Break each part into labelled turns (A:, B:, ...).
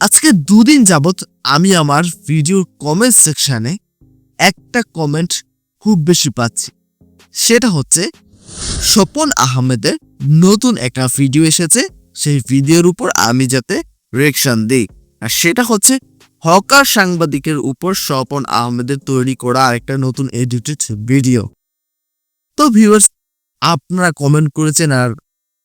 A: আজকে দুদিন যাবত আমি আমার ভিডিওর কমেন্ট সেকশনে একটা কমেন্ট খুব বেশি পাচ্ছি। সেটা হচ্ছে, স্বপন আহমেদের নতুন একটা ভিডিও এসেছে। সেই ভিডিওর উপর আমি যাতে রিয়েকশন দিই। আর সেটা হচ্ছে, হকার সাংবাদিকের উপর স্বপন আহমেদের তৈরি করা আরেকটা নতুন এডিটেড ভিডিও তো ভিউয়ার্স আপনারা কমেন্ট করেছেন আর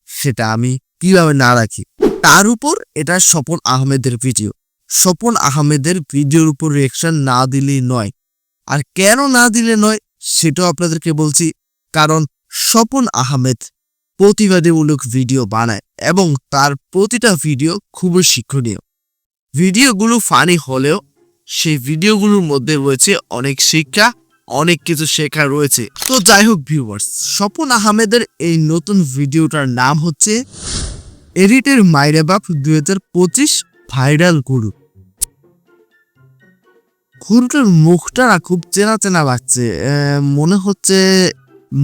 A: সেটা আমি কীভাবে না রাখি? তার উপর এটা স্বপন আহমেদের ভিডিও স্বপন আহমেদের ভিডিওর উপর রিয়েকশন না দিলেই নয়। আর কেন না দিলে নয়, সেটাও আপনাদেরকে বলছি, কারণ স্বপন আহমেদ প্রতিবাদীমূলক ভিডিও বানায় এবং তার প্রতিটা ভিডিও খুবই শিক্ষণীয়। ভিডিওগুলো ফানি হলেও সেই ভিডিওগুলোর মধ্যে রয়েছে অনেক শিক্ষা, অনেক কিছু শেখা রয়েছে। তো যাই হোক ভিউয়ার্স স্বপন আহমেদের এই নতুন ভিডিওটার নাম হচ্ছে এডিটের মাইরে বাপ দুই হাজার পঁচিশ ভাইরাল গুরু। গুরুটার মুখটা খুব চেনা চেনা লাগছে মনে হচ্ছে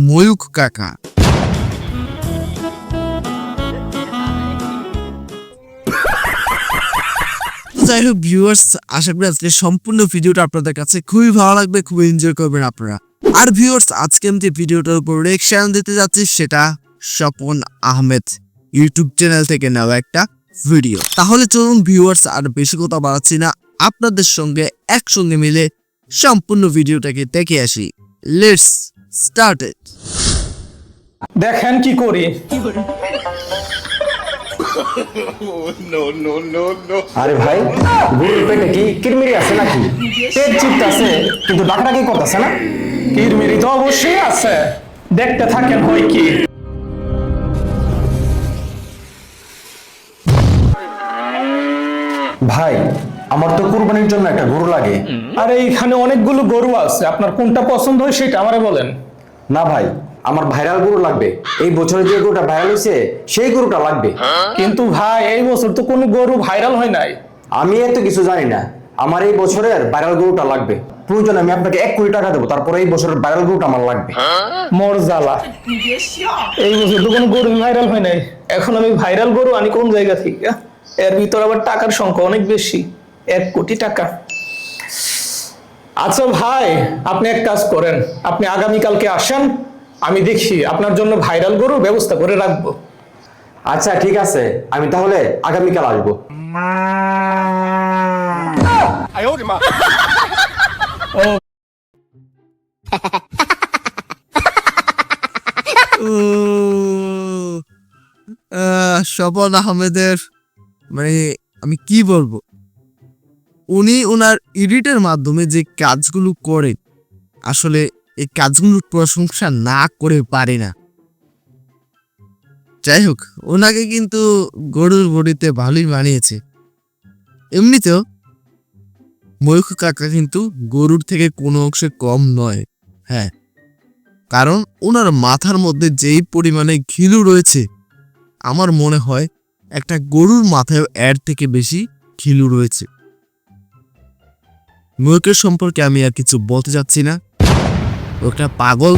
A: ময়ূক কাকা। যাই হোক ভিউয়ার্স আশা করি আজকে সম্পূর্ণ ভিডিওটা আপনাদের কাছে খুবই ভালো লাগবে, খুবই এনজয় করবেন আপনারা। আর ভিউয়ার্স আজকে আমি যে ভিডিওটার উপর রিয়েকশন দিতে যাচ্ছি, সেটা স্বপন আহমেদ। ইউটিউব চ্যানেল থেকে নেওয়া একটা ভিডিও তাহলে চলুন ভিউয়ার্স আর বেশি কথা বাড়াচ্ছি না আপনাদের সঙ্গে একসঙ্গে মিলে সম্পূর্ণ ভিডিওটাকে দেখে আসি। লেটস স্টার্ট
B: দেখেন কি করি।
C: আরে ভাই গরুর পেটে কি কিরমিরি আছে নাকি? পেট চিপতে আছে কিন্তু ডাকাডাকি করতেছে না?
B: কিরমিরি তো অবশ্যই আছে। দেখতে থাকেন হয় কি।
C: ভাই আমার তো কুরবানির জন্য একটা গরু লাগে।
B: আর এইখানে অনেকগুলো গরু আছে। আপনার কোনটা পছন্দ হয় সেটা আমারে বলেন।
C: না ভাই আমার ভাইরাল গরু লাগবে। এই বছরে যে গরুটা ভাইরাল হয়েছে সেই গরুটা লাগবে।
B: কিন্তু ভাই এই বছর তো কোনো গরু ভাইরাল হয় নাই।
C: আমি এত কিছু জানি না। আমার এই বছরের ভাইরাল গরুটা লাগবে। প্রয়োজন আমি আপনাকে এক কোটি টাকা দেবো। তারপরে এই বছরের ভাইরাল গরুটা আমার লাগবে।
B: মোর জ্বালা এই বছর তো কোনো গরু ভাইরাল হয় নাই। এখন আমি ভাইরাল গরু আনি কোন জায়গা থেকে? এর ভিতর আবার টাকার সংখ্যা অনেক বেশি এক কোটি টাকা। আচ্ছা ভাই আপনি এক কাজ করেন আপনি আগামীকালকে আসেন আমি দেখি আপনার জন্য ভাইরাল গরু ব্যবস্থা করে রাখব।
C: আচ্ছা ঠিক আছে। আমি তাহলে আগামীকাল আসব।
A: আহ, স্বপন আহমেদের মানে আমি কি বলব? উনি ওনার এডিটের মাধ্যমে যে কাজগুলো করেন, আসলে এই কাজগুলোর প্রশংসা না করে পারে না। যাই হোক ওনাকে কিন্তু গরুর বডিতে ভালোই বানিয়েছে। এমনিতেও ময়ূখ কাকা কিন্তু গরুর থেকে কোনো অংশে কম নয় হ্যাঁ। কারণ ওনার মাথার মধ্যে যেই পরিমাণে ঘিলু রয়েছে, আমার মনে হয় একটা গরুর মাথায় এর থেকে বেশি ঘিলু রয়েছে। ময়ূকের সম্পর্কে আমি আর কিছু বলতে যাচ্ছি না। ও একটা পাগল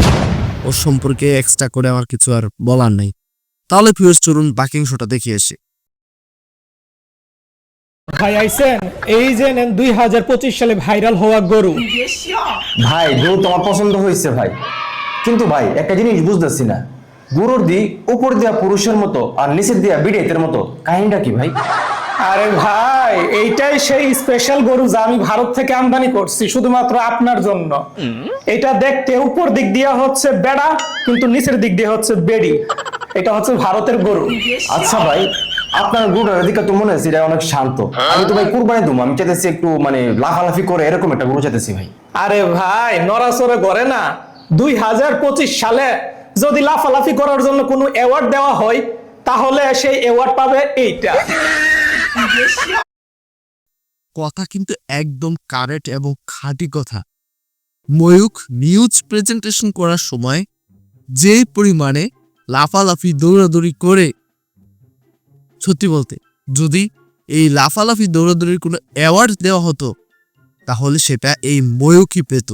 A: ওর সম্পর্কে এক্সট্রা করে আমার কিছু আর বলার নেই। তাহলে ফিরোজ চলুন বাকি অংশটা দেখে এসে
B: ভাই আইসেন? এই যে নেন দুই হাজার পঁচিশ সালে ভাইরাল হওয়া গরু।
C: ভাই গরু তোমার পছন্দ হয়েছে ভাই। কিন্তু ভাই একটা জিনিস বুঝতেছি না। গরুর দি উপর দিয়া পুরুষের মতো আর নিচের দিয়া বিড়েতের মতো। কাহিনীটা কি ভাই?
B: আরে ভাই এইটাই সেই স্পেশাল গরু যা আমি ভারত থেকে আমদানি করছি শুধুমাত্র আপনার জন্য। এটা দেখতে উপর দিক দিয়ে হচ্ছে বেড়া কিন্তু নিচের দিক দিয়ে হচ্ছে বেড়ি। এটা হচ্ছে ভারতের গরু।
C: আচ্ছা ভাই আপনার গরুটার দিকে তো মনে হচ্ছে এটা অনেক শান্ত। আমি তো ভাই কুরবানি দেবো আমি চাইতেছি একটু মানে লাফালাফি করে এরকম একটা গরু চাইতেছি ভাই।
B: আরে ভাই নড়াচড়ে করে না। দুই হাজার পঁচিশ সালে যদি লাফালাফি করার জন্য কোনো অ্যাওয়ার্ড দেওয়া হয়, তাহলে সেই অ্যাওয়ার্ড পাবে এইটা।
A: কথা কিন্তু একদম কারেক্ট এবং খাঁটি কথা। ময়ূক নিউজ প্রেজেন্টেশন করার সময় যে পরিমাণে লাফালাফি, দৌড়াদৌড়ি করে, সত্যি বলতে যদি এই লাফালাফি, দৌড়াদৌড়ির কোনো অ্যাওয়ার্ড দেওয়া হতো, তাহলে সেটা এই ময়ূকই পেত।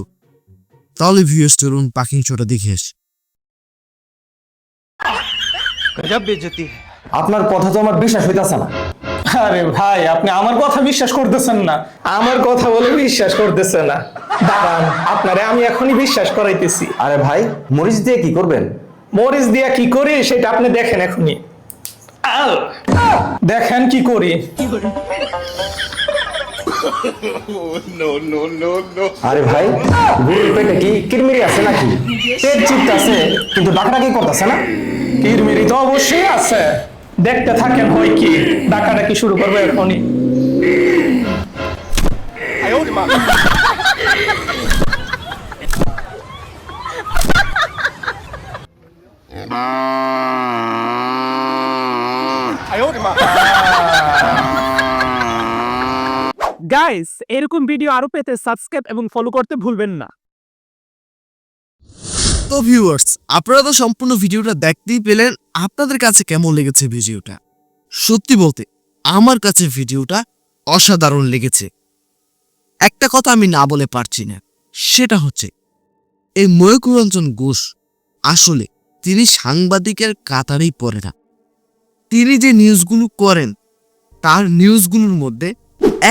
A: তাহলে ভিউস চলুন পাখি শোটা দেখে আসি
C: আপনার কথা তো আমার বিশ্বাস হইতাছে না।
B: আরে ভাই আপনি আমার কথা বিশ্বাস করতেছেন না। আমার কথা বলে বিশ্বাস করতেছে না। দাঁড়ান আপনারে আমি এখনই বিশ্বাস করাইতেছি।
C: আরে ভাই মরিচ দিয়ে কি করবেন?
B: মরিচ দিয়ে কি করি সেটা আপনি দেখেন এখনই! দেখেন কি করি।
C: আরে ভাই গরুর পেটে কি কিরমিরি আছে নাকি? পেট চিপতে আছে কিন্তু ডাকটা কি করতেছে না?
B: কিরমিরি তো অবশ্যই আছে। দেখতে থাকেন হয় কি ডাকাডাকি শুরু করবে এখনই?
D: গাইস এরকম ভিডিও আরও পেতে সাবস্ক্রাইব এবং ফলো করতে ভুলবেন না।
A: তো ভিউয়ার্স আপনারা তো সম্পূর্ণ ভিডিওটা দেখতেই পেলেন আপনাদের কাছে কেমন লেগেছে ভিডিওটা সত্যি বলতে, আমার কাছে ভিডিওটা অসাধারণ লেগেছে। একটা কথা আমি না বলে পারছি না, সেটা হচ্ছে, এই ময়ূরঞ্জন ঘোষ আসলে তিনি সাংবাদিকের কাতারেই পড়ে না। তিনি যে নিউজগুলো করেন, তার নিউজগুলোর মধ্যে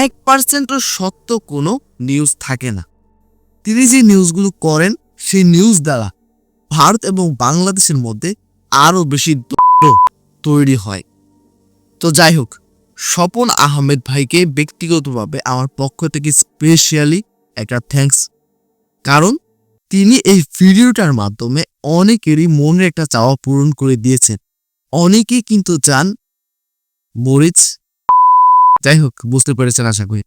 A: এক পার্সেন্টও সত্য কোনো নিউজ থাকে না। তিনি যে নিউজগুলো করেন, সেই নিউজ দ্বারা ভারত এবং বাংলাদেশের মধ্যে আরও বেশি তৈরি হয়। তো যাই হোক, স্বপন আহমেদ ভাইকে ব্যক্তিগতভাবে আমার পক্ষ থেকে স্পেশালি একটা থ্যাঙ্কস কারণ তিনি এই ভিডিওটার মাধ্যমে অনেকেরই মনের একটা চাওয়া পূরণ করে দিয়েছেন। অনেকেই কিন্তু চান মরিচ যাই হোক বুঝতে পেরেছেন আশা করি।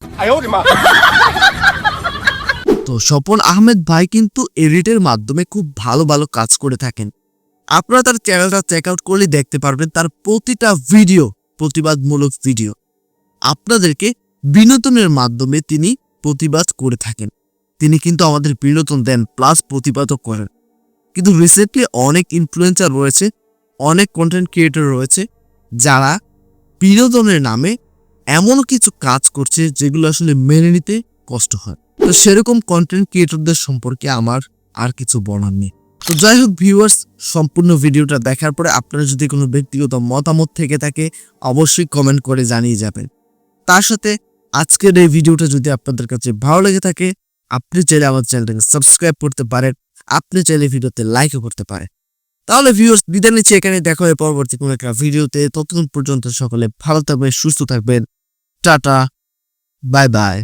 A: তো স্বপন আহমেদ ভাই কিন্তু এডিটের মাধ্যমে খুব ভালো ভালো কাজ করে থাকেন। আপনারা তার চ্যানেলটা চেক আউট করলে দেখতে পারবেন তার প্রতিটা ভিডিও প্রতিবাদমূলক ভিডিও আপনাদেরকে বিনোদনের মাধ্যমে তিনি প্রতিবাদ করে থাকেন। তিনি কিন্তু আমাদের বিনোদন দেন প্লাস প্রতিবাদও করেন। কিন্তু রিসেন্টলি অনেক ইনফ্লুয়েন্সার রয়েছে অনেক কন্টেন্ট ক্রিয়েটর রয়েছে যারা বিনোদনের নামে এমন কিছু কাজ করছে যেগুলো আসলে মেনে নিতে কষ্ট হয়। তো সেরকম কন্টেন্ট ক্রিয়েটরদের সম্পর্কে আমার আর কিছু বলার নেই। তো যাই হোক ভিউয়ার্স সম্পূর্ণ ভিডিওটা দেখার পরে আপনারা যদি কোনো ব্যক্তিগত মতামত থেকে থাকে, অবশ্যই কমেন্ট করে জানিয়ে যাবেন। তার সাথে আজকের এই ভিডিওটা যদি আপনাদের কাছে ভালো লেগে থাকে, আপনি চাইলে আমার চ্যানেলটাকে সাবস্ক্রাইব করতে পারেন, আপনি চাইলে ভিডিওতে লাইকও করতে পারেন। তাহলে ভিউয়ার্স বিদায় নিচ্ছি এখানে দেখা হয় পরবর্তী কোনো একটা ভিডিওতে। ততক্ষণ পর্যন্ত সকলে ভালো থাকবেন, সুস্থ থাকবেন। Tata bye bye.